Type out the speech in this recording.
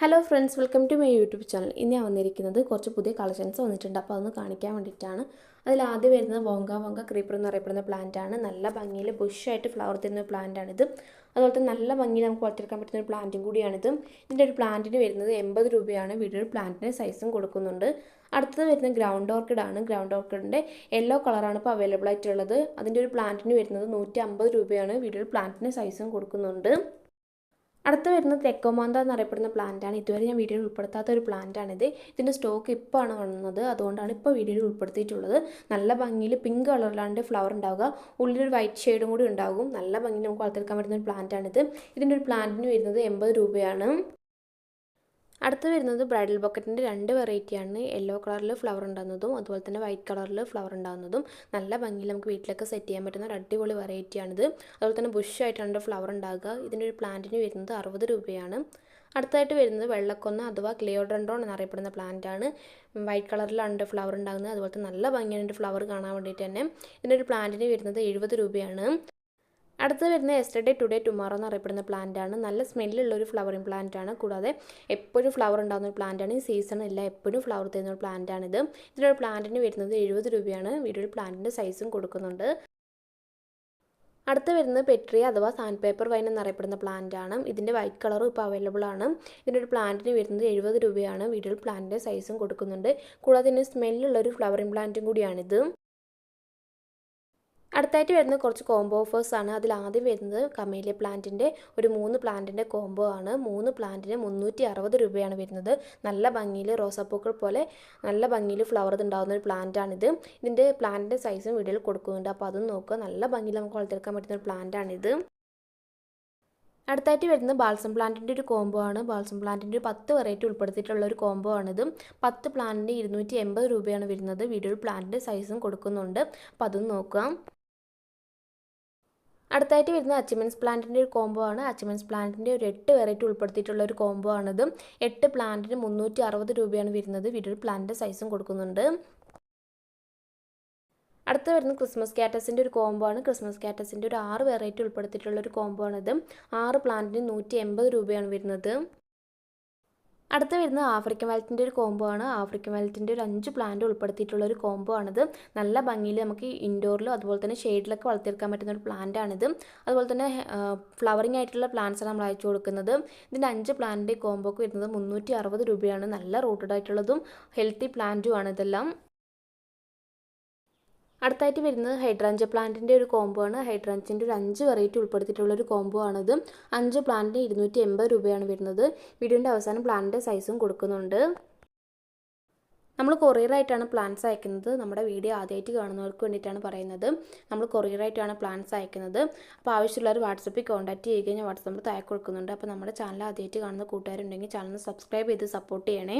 Hello friends welcome to my YouTube channel ഇന്ന് ഞാൻ വന്നിരിക്കുന്നത് കുറച്ച് പുതിയ കളക്ഷൻസ് വന്നിട്ടുണ്ട്. അപ്പോൾ അതൊന്ന് കാണിക്കാൻ വേണ്ടിയിട്ടാണ്. അതിൽ ആദ്യം വരുന്നത് വോങ്ക വോങ്ക ക്രീപ്പർ എന്ന് അറിയപ്പെടുന്ന പ്ലാന്റ് ആണ്. നല്ല ഭംഗിയിൽ ബുഷായിട്ട് ഫ്ലവർ തരുന്ന പ്ലാന്റ് ആണിത്. അതുപോലെ തന്നെ നല്ല ഭംഗി നമുക്ക് വളർത്തിയെടുക്കാൻ പറ്റുന്ന ഒരു പ്ലാന്റും കൂടിയാണിത്. ഇതിന്റെ ഒരു പ്ലാന്റിന് വരുന്നത് എൺപത് രൂപയാണ്. വീഡിയോ പ്ലാന്റിന് സൈസും കൊടുക്കുന്നുണ്ട്. അടുത്തത് വരുന്ന ഗ്രൗണ്ട് ഓർക്കിഡ് ആണ്. ഗ്രൗണ്ട് ഓർക്കിഡിന്റെ യെല്ലോ കളറാണ് ഇപ്പോൾ അവൈലബിൾ ആയിട്ടുള്ളത്. അതിന്റെ ഒരു പ്ലാന്റിന് വരുന്നത് നൂറ്റി രൂപയാണ്. വീഡിയോ പ്ലാന്റിന് സൈസും കൊടുക്കുന്നുണ്ട്. അടുത്ത വരുന്നത് തെക്കോമാന്ത എന്നറിയപ്പെടുന്ന പ്ലാന്റാണ് ഇതുവരെ ഞാൻ വീഡിയോയിൽ ഉൾപ്പെടുത്താത്ത ഒരു പ്ലാന്റാണിത് ഇതിന്റെ സ്റ്റോക്ക് ഇപ്പോൾ ആണ് വന്നത് അതുകൊണ്ടാണ് ഇപ്പോൾ വീഡിയോയിൽ ഉൾപ്പെടുത്തിയിട്ടുള്ളത്. നല്ല ഭംഗിയിൽ പിങ്ക് കളറിലാണ് ഫ്ലവർ ഉണ്ടാവുക. ഉള്ളിലൊരു വൈറ്റ് ഷെയ്ഡും കൂടി ഉണ്ടാകും. നല്ല ഭംഗിയിൽ നമുക്ക് വളർത്തിയെടുക്കാൻ പറ്റുന്ന ഒരു പ്ലാന്റാണിത് ഇതിന്റെ ഒരു പ്ലാന്റിന് വരുന്നത് എൺപത് രൂപയാണ്. അടുത്ത് വരുന്നത് ബ്രൈഡൽ ബക്കറ്റിന്റെ രണ്ട് വെറൈറ്റിയാണ്. യെല്ലോ കളറിൽ ഫ്ലവർ ഉണ്ടാകുന്നതും അതുപോലെ തന്നെ വൈറ്റ് കളറിൽ ഫ്ലവർ ഉണ്ടാകുന്നതും. നല്ല ഭംഗിയിൽ നമുക്ക് വീട്ടിലൊക്കെ സെറ്റ് ചെയ്യാൻ പറ്റുന്ന ഒരു അടിപൊളി വെറൈറ്റിയാണിത്. അതുപോലെ തന്നെ ബുഷായിട്ടാണ് ഫ്ലവർ ഉണ്ടാകുക. ഇതിന്റെ ഒരു പ്ലാന്റിന് വരുന്നത് അറുപത് രൂപയാണ്. അടുത്തായിട്ട് വരുന്നത് വെള്ളക്കൊന്ന അഥവാ ക്ലിയോഡ്രൻഡോൺ എന്നറിയപ്പെടുന്ന പ്ലാന്റാണ്. വൈറ്റ് കളറിലാണ് ഫ്ലവർ ഉണ്ടാകുന്നത്. അതുപോലെ തന്നെ നല്ല ഭംഗിയാണ് ഫ്ലവർ കാണാൻ വേണ്ടിയിട്ട് തന്നെ. ഇതിന്റെ ഒരു പ്ലാന്റിന് വരുന്നത് എഴുപത് രൂപയാണ്. അടുത്ത് വരുന്ന എസ്റ്റർഡേ ടുഡേ ടുമാറോ എന്ന് അറിയപ്പെടുന്ന പ്ലാന്റ് ആണ്. നല്ല സ്മെല്ലുള്ള ഒരു ഫ്ലവറിങ് പ്ലാന്റ് ആണ്. കൂടാതെ എപ്പോഴും ഫ്ലവർ ഉണ്ടാകുന്ന ഒരു പ്ലാന്റ് ആണ്. ഈ സീസൺ ഇല്ല എപ്പോഴും ഫ്ലവർ തരുന്ന ഒരു പ്ലാന്റ് ആണിത് ഇതിലൊരു പ്ലാന്റിന് വരുന്നത് എഴുപത് രൂപയാണ്. വീഡിയോയിൽ പ്ലാന്റിന്റെ സൈസും കൊടുക്കുന്നുണ്ട്. അടുത്ത് വരുന്നത് പെട്രിയ അഥവാ സാൻഡ് പേപ്പർ വൈൻ എന്നറിയപ്പെടുന്ന പ്ലാന്റ് ആണ്. ഇതിന്റെ വൈറ്റ് കളറും ഇപ്പോൾ അവൈലബിൾ ആണ്. ഇതിന്റെ ഒരു പ്ലാന്റിന് വരുന്നത് എഴുപത് രൂപയാണ്. വീഡിയോയിൽ പ്ലാന്റിന്റെ സൈസും കൊടുക്കുന്നുണ്ട്. കൂടാതെ ഇതിന് സ്മെല്ലുള്ള ഒരു ഫ്ലവറിങ് പ്ലാന്റും കൂടിയാണിത്. അടുത്തായിട്ട് വരുന്നത് കുറച്ച് കോംബോ ഓഫേഴ്സ് ആണ്. അതിൽ ആദ്യം വരുന്നത് കമേലിയ പ്ലാന്റിന്റെ ഒരു മൂന്ന് പ്ലാന്റിന്റെ കോംബോ ആണ്. മൂന്ന് പ്ലാന്റിന് മുന്നൂറ്റി അറുപത് രൂപയാണ് വരുന്നത്. നല്ല ഭംഗിയിൽ റോസാപ്പൂക്കൾ പോലെ നല്ല ഭംഗിയിൽ ഫ്ലവർ ഉണ്ടാകുന്ന ഒരു പ്ലാന്റാണിത് ഇതിന്റെ പ്ലാന്റിന്റെ സൈസും വീഡിയോയിൽ കൊടുക്കുന്നുണ്ട്. അപ്പോൾ അതും നോക്കുക. നല്ല ഭംഗിയിൽ നമുക്ക് വളർത്തിയെടുക്കാൻ പറ്റുന്ന ഒരു പ്ലാന്റാണിത് അടുത്തായിട്ട് വരുന്നത് ബാൽസം പ്ലാന്റിന്റെ ഒരു കോംബോ ആണ്. ബാൽസം പ്ലാന്റിന്റെ ഒരു പത്ത് വെറൈറ്റി ഉൾപ്പെടുത്തിയിട്ടുള്ള ഒരു കോംബോ ആണിത്. പത്ത് പ്ലാന്റിന് ഇരുന്നൂറ്റി എൺപത് രൂപയാണ് വരുന്നത്. വീഡിയോയിൽ പ്ലാന്റിന്റെ സൈസും കൊടുക്കുന്നുണ്ട്. അപ്പോൾ അതും നോക്കാം അടുത്തായിട്ട് വരുന്ന അച്ചിമെൻസ് പ്ലാന്റിന്റെ ഒരു കോംബോ ആണ്. അച്ചിമെൻസ് പ്ലാന്റിന്റെ ഒരു എട്ട് വെറൈറ്റി ഉൾപ്പെടുത്തിയിട്ടുള്ള ഒരു കോംബോ ആണിത്. എട്ട് പ്ലാന്റിന് മുന്നൂറ്റി അറുപത് രൂപയാണ് വരുന്നത്. വീട്ടിൽ പ്ലാന്റിന്റെ സൈസും കൊടുക്കുന്നുണ്ട്. അടുത്ത് വരുന്ന ക്രിസ്മസ് കാറ്റസിന്റെ ഒരു കോംബോ ആണ്. ക്രിസ്മസ് കാറ്റസിന്റെ ഒരു ആറ് വെറൈറ്റി ഉൾപ്പെടുത്തിയിട്ടുള്ള ഒരു കോംബോ ആണിത്. ആറ് പ്ലാന്റിന് നൂറ്റി എൺപത് രൂപയാണ് വരുന്നത്. അടുത്ത് വരുന്നത് ആഫ്രിക്കൻ വെൽറ്റിന്റെ ഒരു കോംബോ ആണ്. ആഫ്രിക്കൻ വെൽറ്റിന്റെ ഒരു അഞ്ച് പ്ലാന്റ് ഉൾപ്പെടുത്തിയിട്ടുള്ള ഒരു കോംബോ ആണിത്. നല്ല ഭംഗിയിൽ നമുക്ക് ഇൻഡോറിലും അതുപോലെ തന്നെ ഷെയ്ഡിലൊക്കെ വളർത്തിയെടുക്കാൻ പറ്റുന്ന ഒരു പ്ലാന്റ് ആണിത്. അതുപോലെ തന്നെ ഫ്ലവറിംഗ് ആയിട്ടുള്ള പ്ലാന്റ്സ് നമ്മൾ അയച്ചു കൊടുക്കുന്നത്. ഇതിന്റെ അഞ്ച് പ്ലാന്റിന്റെ കോംബോക്ക് വരുന്നത് മുന്നൂറ്റി രൂപയാണ്. നല്ല റൂട്ടഡ് ആയിട്ടുള്ളതും ഹെൽത്തി പ്ലാന്റും ആണ് ഇതെല്ലാം. അടുത്തായിട്ട് വരുന്നത് ഹൈഡ്രാഞ്ച പ്ലാന്റിന്റെ ഒരു കോംബോ ആണ്. ഹൈഡ്രാഞ്ചിന്റെ ഒരു അഞ്ച് വെറൈറ്റി ഉൾപ്പെടുത്തിയിട്ടുള്ള ഒരു കോംബോ ആണത്. അഞ്ച് പ്ലാന്റിന് ഇരുന്നൂറ്റി എൺപത് രൂപയാണ് വരുന്നത്. വീഡിയോന്റെ അവസാനം പ്ലാന്റിന്റെ സൈസും കൊടുക്കുന്നുണ്ട്. നമ്മൾ കൊറിയറായിട്ടാണ് പ്ലാൻസ് അയക്കുന്നത്. നമ്മുടെ വീഡിയോ ആദ്യമായിട്ട് കാണുന്നവർക്ക് വേണ്ടിയിട്ടാണ് പറയുന്നത്. നമ്മൾ കൊറിയറായിട്ടാണ് പ്ലാൻസ് അയക്കുന്നത്. അപ്പോൾ ആവശ്യമുള്ളവർ വാട്സപ്പിൽ കോൺടാക്ട് ചെയ്യുക കഴിഞ്ഞാൽ വാട്സപ്പിൽ താഴെ കൊടുക്കുന്നുണ്ട്. അപ്പോൾ നമ്മുടെ ചാനൽ ആദ്യമായിട്ട് കാണുന്ന കൂട്ടുകാരുണ്ടെങ്കിൽ ചാനൽ സബ്സ്ക്രൈബ് ചെയ്ത് സപ്പോർട്ട് ചെയ്യണേ.